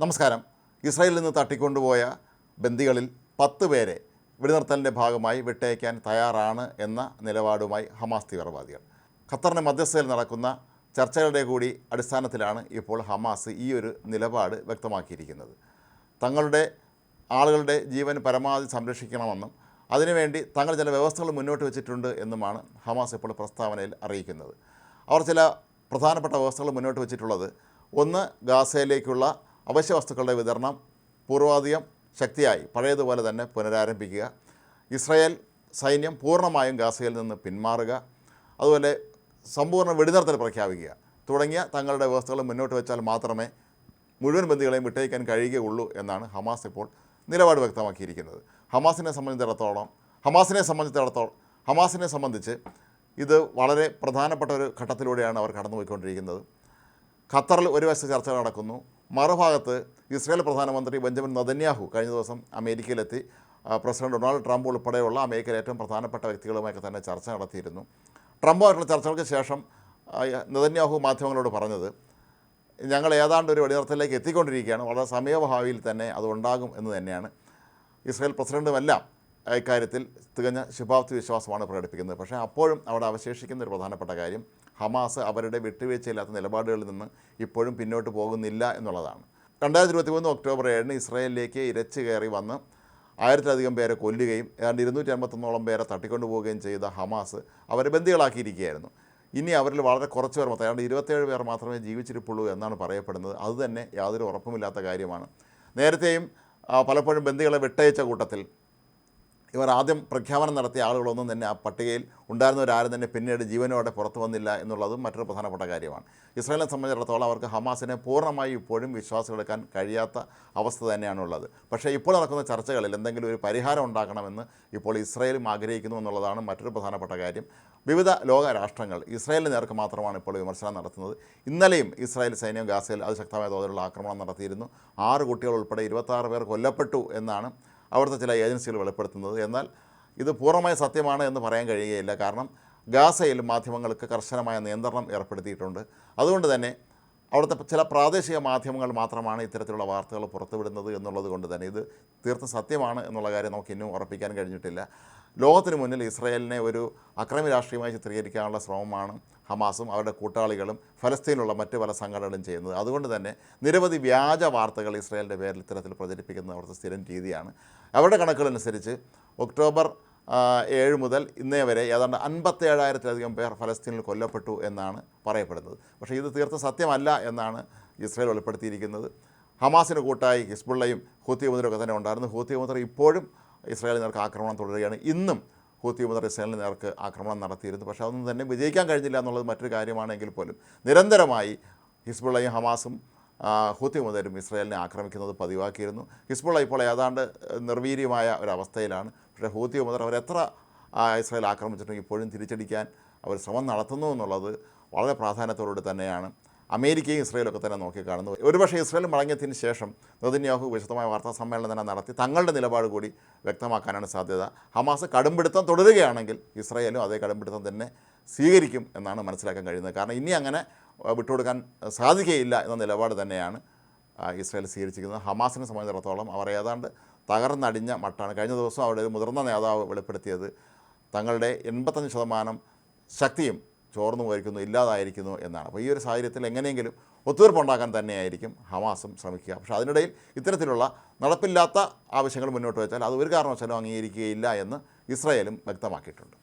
നമസ്കാരം. ഇസ്രായേലിൽ നിന്ന് തട്ടിക്കൊണ്ടുപോയ ബന്ദികളിൽ പത്ത് പേരെ വെടിനിർത്തലിന്റെ ഭാഗമായി വിട്ടയക്കാൻ തയ്യാറാണ് എന്ന നിലപാടുമായി ഹമാസ് തീവ്രവാദികൾ. ഖത്തറിന്റെ മധ്യസ്ഥയിൽ നടക്കുന്ന ചർച്ചകളുടെ കൂടി അടിസ്ഥാനത്തിലാണ് ഇപ്പോൾ ഹമാസ് ഈ ഒരു നിലപാട് വ്യക്തമാക്കിയിരിക്കുന്നത്. തങ്ങളുടെ ആളുകളുടെ ജീവൻ പരമാവധി സംരക്ഷിക്കണമെന്നും അതിനുവേണ്ടി തങ്ങൾ ചില വ്യവസ്ഥകൾ മുന്നോട്ട് വെച്ചിട്ടുണ്ട് എന്നുമാണ് ഹമാസ് ഇപ്പോൾ പ്രസ്താവനയിൽ അറിയിക്കുന്നത്. അവർ ചില പ്രധാനപ്പെട്ട വ്യവസ്ഥകൾ മുന്നോട്ട് വെച്ചിട്ടുള്ളത് ഒന്ന് ഗാസയിലേക്കുള്ള അവശ്യ വസ്തുക്കളുടെ വിതരണം പൂർവാധികം ശക്തിയായി പഴയതുപോലെ തന്നെ പുനരാരംഭിക്കുക. ഇസ്രായേൽ സൈന്യം പൂർണമായും ഗാസയിൽ നിന്ന് പിന്മാറുക. അതുപോലെ സമ്പൂർണ വെടിനിർത്തൽ പ്രഖ്യാപിക്കുക. തുടങ്ങിയ തങ്ങളുടെ വ്യവസ്ഥകൾ മുന്നോട്ട് വെച്ചാൽ മാത്രമേ മുഴുവൻ ബന്ധികളെയും വിട്ടയക്കാൻ കഴിയുകയുള്ളൂ എന്നാണ് ഹമാസ് ഇപ്പോൾ നിലപാട് വ്യക്തമാക്കിയിരിക്കുന്നത്. ഹമാസിനെ സംബന്ധിച്ചിടത്തോളം ഹമാസിനെ സംബന്ധിച്ചിടത്തോളം ഹമാസിനെ സംബന്ധിച്ച് ഇത് വളരെ പ്രധാനപ്പെട്ട ഒരു ഘട്ടത്തിലൂടെയാണ് അവർ കടന്നുപോയിക്കൊണ്ടിരിക്കുന്നത്. ഖത്തറിൽ ഒരു വശത്ത് ചർച്ച നടക്കുന്നു. മറുഭാഗത്ത് ഇസ്രായേൽ പ്രധാനമന്ത്രി ബെഞ്ചമിൻ നദന്യാഹു കഴിഞ്ഞ ദിവസം അമേരിക്കയിലെത്തി. പ്രസിഡന്റ് ഡൊണാൾഡ് ട്രംപ് ഉൾപ്പെടെയുള്ള അമേരിക്കയിലെ ഏറ്റവും പ്രധാനപ്പെട്ട വ്യക്തികളുമായൊക്കെ തന്നെ ചർച്ച നടത്തിയിരുന്നു. ട്രംപുമായിട്ടുള്ള ചർച്ചകൾക്ക് ശേഷം നദന്യാഹു മാധ്യമങ്ങളോട് പറഞ്ഞത് ഞങ്ങൾ ഏതാണ്ട് ഒരു വെടിനിർത്തലിലേക്ക് എത്തിക്കൊണ്ടിരിക്കുകയാണ്. വളരെ സമയഭാവിയിൽ തന്നെ അത് ഉണ്ടാകും എന്ന് തന്നെയാണ്. ഇസ്രായേൽ പ്രസിഡന്റുമെല്ലാം ഇക്കാര്യത്തിൽ തികഞ്ഞ ശുഭാപ്തി വിശ്വാസമാണ് പ്രകടിപ്പിക്കുന്നത്. പക്ഷേ അപ്പോഴും അവിടെ അവശേഷിക്കുന്ന ഒരു പ്രധാനപ്പെട്ട കാര്യം ഹമാസ് അവരുടെ വിട്ടുവീഴ്ചയില്ലാത്ത നിലപാടുകളിൽ നിന്ന് ഇപ്പോഴും പിന്നോട്ട് പോകുന്നില്ല എന്നുള്ളതാണ്. രണ്ടായിരത്തി ഇരുപത്തി മൂന്ന് ഒക്ടോബർ ഏഴിന് ഇസ്രായേലിലേക്ക് ഇരച്ചു കയറി വന്ന് ആയിരത്തിലധികം പേരെ കൊല്ലുകയും ഏതാണ്ട് ഇരുന്നൂറ്റി അൻപത്തൊന്നോളം പേരെ തട്ടിക്കൊണ്ടുപോവുകയും ചെയ്ത ഹമാസ് അവരെ ബന്ദികളാക്കിയിരിക്കുകയായിരുന്നു. ഇനി അവരിൽ വളരെ കുറച്ച് പേർ മാത്രം ഏതാണ്ട് ഇരുപത്തേഴ് പേർ മാത്രമേ ജീവിച്ചിരിപ്പുള്ളൂ എന്നാണ് പറയപ്പെടുന്നത്. അതുതന്നെ യാതൊരു ഉറപ്പുമില്ലാത്ത കാര്യമാണ്. നേരത്തെയും പലപ്പോഴും ബന്ദികളെ വിട്ടയച്ച കൂട്ടത്തിൽ ഇവർ ആദ്യം പ്രഖ്യാപനം നടത്തിയ ആളുകളൊന്നും തന്നെ ആ പട്ടികയിൽ ഉണ്ടായിരുന്നവരാരും തന്നെ പിന്നീട് ജീവനോടെ പുറത്തു വന്നില്ല എന്നുള്ളതും മറ്റൊരു പ്രധാനപ്പെട്ട കാര്യമാണ്. ഇസ്രായേലിനെ സംബന്ധിച്ചിടത്തോളം അവർക്ക് ഹമാസിനെ പൂർണമായി ഇപ്പോഴും വിശ്വാസമെടുക്കാൻ കഴിയാത്ത അവസ്ഥ തന്നെയാണുള്ളത്. പക്ഷേ ഇപ്പോൾ നടക്കുന്ന ചർച്ചകളിൽ എന്തെങ്കിലും ഒരു പരിഹാരം ഉണ്ടാക്കണമെന്ന് ഇപ്പോൾ ഇസ്രായേലും ആഗ്രഹിക്കുന്നു എന്നുള്ളതാണ് മറ്റൊരു പ്രധാനപ്പെട്ട കാര്യം. വിവിധ ലോക രാഷ്ട്രങ്ങൾ ഇസ്രായേലിന് നേർക്ക് മാത്രമാണ് ഇപ്പോൾ വിമർശനം നടത്തുന്നത്. ഇന്നലെയും ഇസ്രായേൽ സൈന്യം ഗാസയിൽ അതിശക്തമായ തോതിലുള്ള ആക്രമണം നടത്തിയിരുന്നു. ആറ് കുട്ടികൾ ഉൾപ്പെടെ ഇരുപത്താറ് പേർ കൊല്ലപ്പെട്ടു എന്നാണ് അവിടുത്തെ ചില ഏജൻസികൾ വെളിപ്പെടുത്തുന്നത്. എന്നാൽ ഇത് പൂർണമായ സത്യമാണ് എന്ന് പറയാൻ കഴിയുകയില്ല. കാരണം ഗാസയിൽ മാധ്യമങ്ങൾക്ക് കർശനമായ നിയന്ത്രണം ഏർപ്പെടുത്തിയിട്ടുണ്ട്. അതുകൊണ്ട് തന്നെ അവിടുത്തെ ചില പ്രാദേശിക മാധ്യമങ്ങൾ മാത്രമാണ് ഇത്തരത്തിലുള്ള വാർത്തകൾ പുറത്തുവിടുന്നത് എന്നുള്ളത് കൊണ്ട് തന്നെ ഇത് തീർത്തും സത്യമാണ് എന്നുള്ള കാര്യം നമുക്ക് ഇന്നും ഉറപ്പിക്കാൻ കഴിഞ്ഞിട്ടില്ല. ലോകത്തിന് മുന്നിൽ ഇസ്രയേലിനെ ഒരു അക്രമി രാഷ്ട്രീയമായി ചിത്രീകരിക്കാനുള്ള ശ്രമമാണ് ഹമാസും അവരുടെ കൂട്ടാളികളും ഫലസ്തീനിലുള്ള മറ്റ് പല സംഘടനകളും ചെയ്യുന്നത്. അതുകൊണ്ട് തന്നെ നിരവധി വ്യാജ വാർത്തകൾ ഇസ്രയേലിന്റെ പേരിൽ ഇത്തരത്തിൽ പ്രചരിപ്പിക്കുന്നത് അവിടുത്തെ സ്ഥിരം രീതിയാണ്. അവരുടെ കണക്കുകളനുസരിച്ച് ഒക്ടോബർ ഏഴ് മുതൽ ഇന്നേ വരെ ഏതാണ്ട് അൻപത്തേഴായിരത്തിലധികം പേർ ഫലസ്തീനിൽ കൊല്ലപ്പെട്ടു എന്നാണ് പറയപ്പെടുന്നത്. പക്ഷേ ഇത് തീർത്തും സത്യമല്ല എന്നാണ് ഇസ്രായേൽ വെളിപ്പെടുത്തിയിരിക്കുന്നത്. ഹമാസിന് കൂട്ടായി ഹിസ്ബുള്ളയും ഹൂത്തി മുതലൊക്കെ തന്നെ ഉണ്ടായിരുന്നു. ഹൂത്തി മുതൽ ഇപ്പോഴും ഇസ്രായേലിന് നേർക്ക് ആക്രമണം തുടരുകയാണ്. ഇന്നും ഹൂത്തി മുതൽ ഇസ്രായേലിന് നേർക്ക് ആക്രമണം നടത്തിയിരുന്നു. പക്ഷേ അതൊന്നും തന്നെ വിജയിക്കാൻ കഴിഞ്ഞില്ല എന്നുള്ളത് മറ്റൊരു കാര്യമാണെങ്കിൽ പോലും നിരന്തരമായി ഹിസ്ബുള്ളയും ഹമാസും ഹൂത്തി മുതലും ഇസ്രായേലിനെ ആക്രമിക്കുന്നത് പതിവാക്കിയിരുന്നു. ഹിസ്ബുള്ള ഇപ്പോൾ ഏതാണ്ട് നിർവീര്യമായ ഒരവസ്ഥയിലാണ് പക്ഷേ ഹൂത്തി മുതൽ അവരെത്ര ഇസ്രായേൽ ആക്രമിച്ചിട്ടുണ്ടെങ്കിൽ ഇപ്പോഴും തിരിച്ചടിക്കാൻ അവർ ശ്രമം നടത്തുന്നു എന്നുള്ളത് വളരെ പ്രാധാന്യത്തോടുകൂടി തന്നെയാണ്. അമേരിക്കയും ഇസ്രായേലൊക്കെ തന്നെ നോക്കിക്കാണുന്നു. ഒരുപക്ഷെ ഇസ്രയേൽ മടങ്ങിയതിന് ശേഷം നദിന്യാഹു വിശദമായ വാർത്താ സമ്മേളനം തന്നെ നടത്തി തങ്ങളുടെ നിലപാട് കൂടി വ്യക്തമാക്കാനാണ് സാധ്യത. ഹമാസ് കടുംപിടുത്തം തുടരുകയാണെങ്കിൽ ഇസ്രയേലും അതേ കടുംപിടുത്തം തന്നെ സ്വീകരിക്കും എന്നാണ് മനസ്സിലാക്കാൻ കഴിയുന്നത്. കാരണം ഇനി അങ്ങനെ വിട്ടുകൊടുക്കാൻ സാധിക്കുകയില്ല എന്ന നിലപാട് തന്നെയാണ് ഇസ്രായേൽ സ്വീകരിച്ചിരിക്കുന്നത് ഹമാസിനെ സംബന്ധിച്ചിടത്തോളം അവർ ഏതാണ്ട് തകർന്നടിഞ്ഞ മട്ടാണ്. കഴിഞ്ഞ ദിവസം അവിടെ ഒരു മുതിർന്ന നേതാവ് വെളിപ്പെടുത്തിയത് തങ്ങളുടെ എൺപത്തഞ്ച് ശതമാനം ശക്തിയും ചോർന്നു പോയിരിക്കുന്നു ഇല്ലാതായിരിക്കുന്നു എന്നാണ്. അപ്പോൾ ഈ ഒരു സാഹചര്യത്തിൽ എങ്ങനെയെങ്കിലും ഒത്തുതീർപ്പുണ്ടാക്കാൻ തന്നെയായിരിക്കും ഹമാസും ശ്രമിക്കുക. പക്ഷേ അതിനിടയിൽ ഇത്തരത്തിലുള്ള നടപ്പില്ലാത്ത ആവശ്യങ്ങൾ മുന്നോട്ട് വെച്ചാൽ അത് ഒരു കാരണവശാലും അംഗീകരിക്കുകയില്ല എന്ന് ഇസ്രായേലും വ്യക്തമാക്കിയിട്ടുണ്ട്.